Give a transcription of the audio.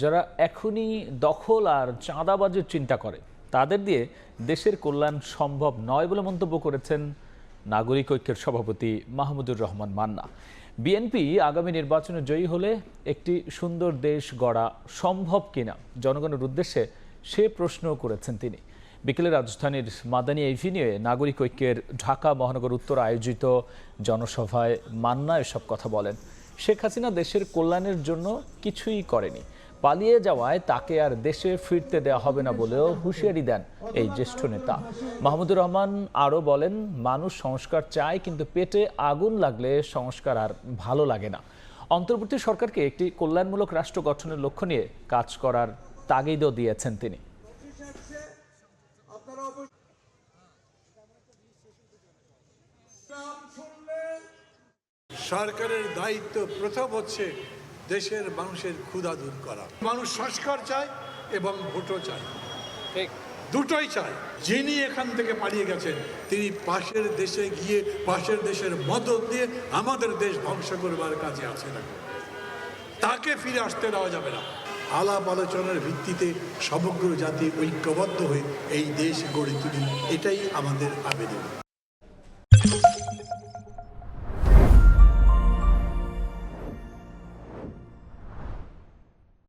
যারা এখনই দখল আর চাঁদাবাজের চিন্তা করে, তাদের দিয়ে দেশের কল্যাণ সম্ভব নয় বলে মন্তব্য করেছেন নাগরিক ঐক্যের সভাপতি মাহমুদুর রহমান মান্না। বিএনপি আগামী নির্বাচনে জয়ী হলে একটি সুন্দর দেশ গড়া সম্ভব কিনা জনগণের উদ্দেশ্যে সে প্রশ্ন করেছেন তিনি। বিকেলে রাজধানীর মাদানী এভিনিউয়ে নাগরিক ঐক্যের ঢাকা মহানগর উত্তর আয়োজিত জনসভায় মান্না এসব কথা বলেন। শেখ হাসিনা দেশের কল্যাণের জন্য কিছুই করেনি। পালিয়ে যাওয়ায় তাকে আর দেশে ফিরতে দেওয়া হবে না বলেও হুঁশিয়ারি দেন এই জ্যেষ্ঠ নেতা। মাহমুদুর রহমান আরও বলেন, মানুষ সংস্কার চায়, কিন্তু পেটে আগুন লাগলে সংস্কার আর ভালো লাগে না। অন্তর্বর্তী সরকারকে একটি কল্যাণমূলক রাষ্ট্র গঠনের লক্ষ্য নিয়ে কাজ করার তাগিদও দিয়েছেন তিনি। সরকারের দায়িত্ব প্রথম হচ্ছে দেশের মানুষের ক্ষুধা দূর করা। মানুষ সংস্কার চায় এবং ভোটও চায়। দুটোই চায়। যিনি এখান থেকে পালিয়ে গেছেন তিনি পাশের দেশে গিয়ে পাশের দেশের মদত দিয়ে আমাদের দেশ ধ্বংস করবার কাজে আছেন। তাকে ফিরে আসতে দেওয়া যাবে না। আলাপ আলোচনার ভিত্তিতে সমগ্র জাতি ঐক্যবদ্ধ হয়ে এই দেশ গড়ে তুলি এটাই আমাদের আবেদন।